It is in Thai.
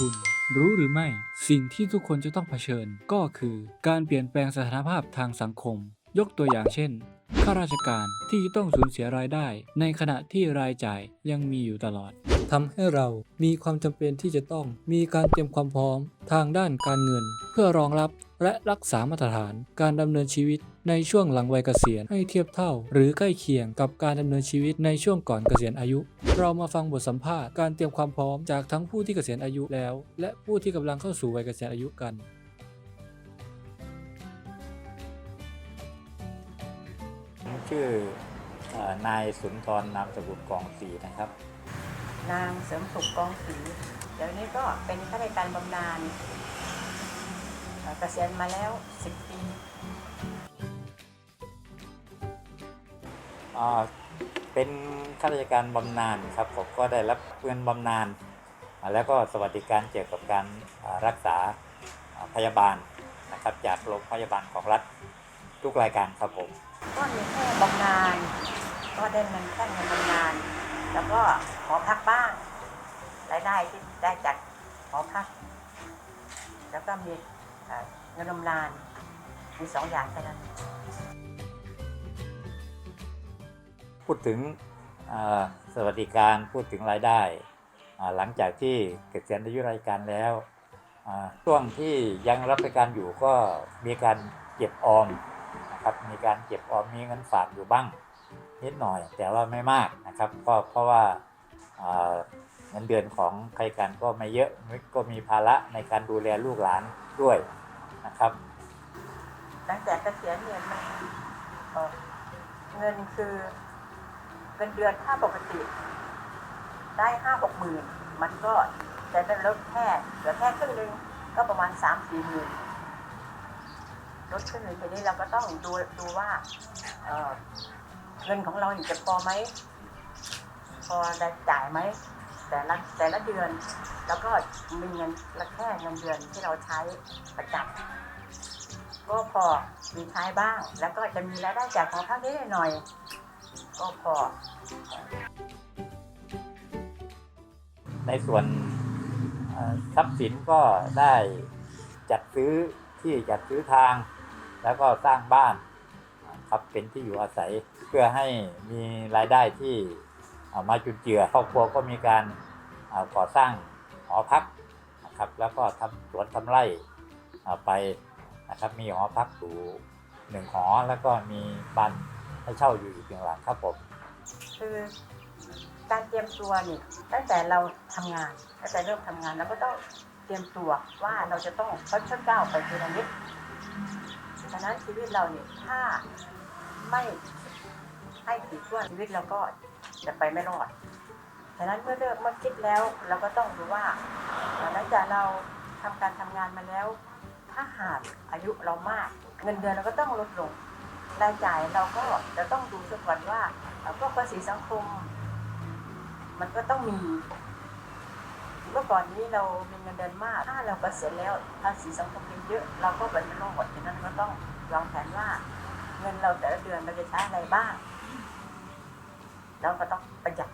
คุณ รู้หรือไม่ สิ่งที่ทุกคนจะต้องเผชิญ ก็คือการเปลี่ยนแปลงสถานภาพทางสังคม ยกตัวอย่างเช่นข้าราชการที่ต้องสูญเสียรายได้ ในขณะที่รายจ่ายยังมีอยู่ตลอด ทำให้เรามีความจำเป็นที่จะต้องมีการเตรียมความพร้อมทางด้านการเงิน เพื่อรองรับและรักษามาตรฐานการดำเนินชีวิตในช่วงหลังวัยเกษียณให้เทียบเท่า หรือใกล้เคียงกับการดำเนินชีวิตในช่วงก่อนเกษียณอายุ เรามาฟังบทสัมภาษณ์การเตรียมความพร้อมจากทั้งผู้ที่เกษียณอายุแล้ว และผู้ที่กำลังเข้าสู่วัยเกษียณอายุกันชื่อนายสุนทรนามสกุลกองศรีนะครับ นางเสริมสุขกองศรีเดี๋ยวนี้ก็เป็นข้าราชการบำนาญเอ่อเกษียณมาแล้ว 10 ปีอ่าเป็นข้าราชการบำนาญครับผมก็ได้รับเงินบำนาญอ่าแล้วก็สวัสดิการเกี่ยวกับการอ่ารักษาอ่าพยาบาลนะครับจากโรงพยาบาลของรัฐทุกรายการครับผมก็มีแค่บำนาญก็ได้เงินแค่เงินบำนาญแล้วก็ หอพักบ้างรายได้ที่ได้จากหอพัก แล้วก็มีเงินบำนาญมีสองอย่างแค่นั้นพูดถึงสวัสดิการพูดถึงรายได้ หลังจากที่เกษียณอายุราชการแล้วช่วงที่ยังรับราชการอยู่ก็มีการเก็บออมนะครับมีการเก็บออมมีเงินฝากอยู่บ้างนิดหน่อย แต่ว่าไม่มากนะครับก็เพราะว่า เงินเดือนของใครกันก็ไม่เยอะก็มีภาระในการดูแลลูกหลานด้วยนะครับตั้งแต่เกษียณเนี่ยมันเอ่อเงินคือเงินเดือนถ้าปกติ ได้ห้าหกหมื่นมันก็จะได้ลดแค่เหลือแค่ครึ่งหนึ่งก็ประมาณสามสี่หมื่นลดครึ่งหนึ่งทีนี้เราก็ต้องดูดูว่าเเงินของเราจะพอไหม พอได้จ่ายไหมแต่ละแต่ละเดือน แล้วก็มีเงินละแค่เงินเดือนที่เราใช้ประจำก็พอมีใช้บ้าง แล้วก็จะมีรายได้จากของพักนิดหน่อย ก็พอ ในส่วนทรัพย์สินก็ได้จัดซื้อที่จัดซื้อทาง แล้วก็สร้างบ้านครับเป็นที่อยู่อาศัยเพื่อให้มีรายได้ที่ มาจุนเจือครอบครัวก็มีการก่อสร้างหอพักนะครับแล้วก็ทำสวนทำไร่ไปนะครับมีหอพักอยู่หนึ่งหอแล้วก็มีบ้านให้เช่าอยู่อีกหนึ่งหลังครับผมคือการเตรียมตัวนี่ตั้งแต่เราทำงานตั้งแต่เริ่มทำงานเราก็ต้องเตรียมตัวว่าเราจะต้องค่อยๆก้าวไปทีละนิดฉะนั้นชีวิตเราเนี่ยถ้าไม่ให้ถี่ถ้วนชีวิตเราก็ จะไปไม่รอดฉะนั้นเมื่อเริ่มเมื่อคิดแล้วเราก็ต้องดูว่าหลังจากเราทำการทำงานมาแล้ว ถ้าหากอายุเรามากเงินเดือนเราก็ต้องลดลงรายจ่ายเราก็จะต้องดูสักวันว่าเอ่อพวกภาษีสังคม มันก็ต้องมีเมื่อก่อนนี้เรามีเงินเดือนมาก ถ้าเราเกษียณแล้วภาษีสังคมยังเยอะ เราก็ไปไม่รอดฉะนั้นก็ต้องวางแผนว่า เงินเราแต่ละเดือนเราจะใช้อะไรบ้าง แล้วก็ต้องประหยัด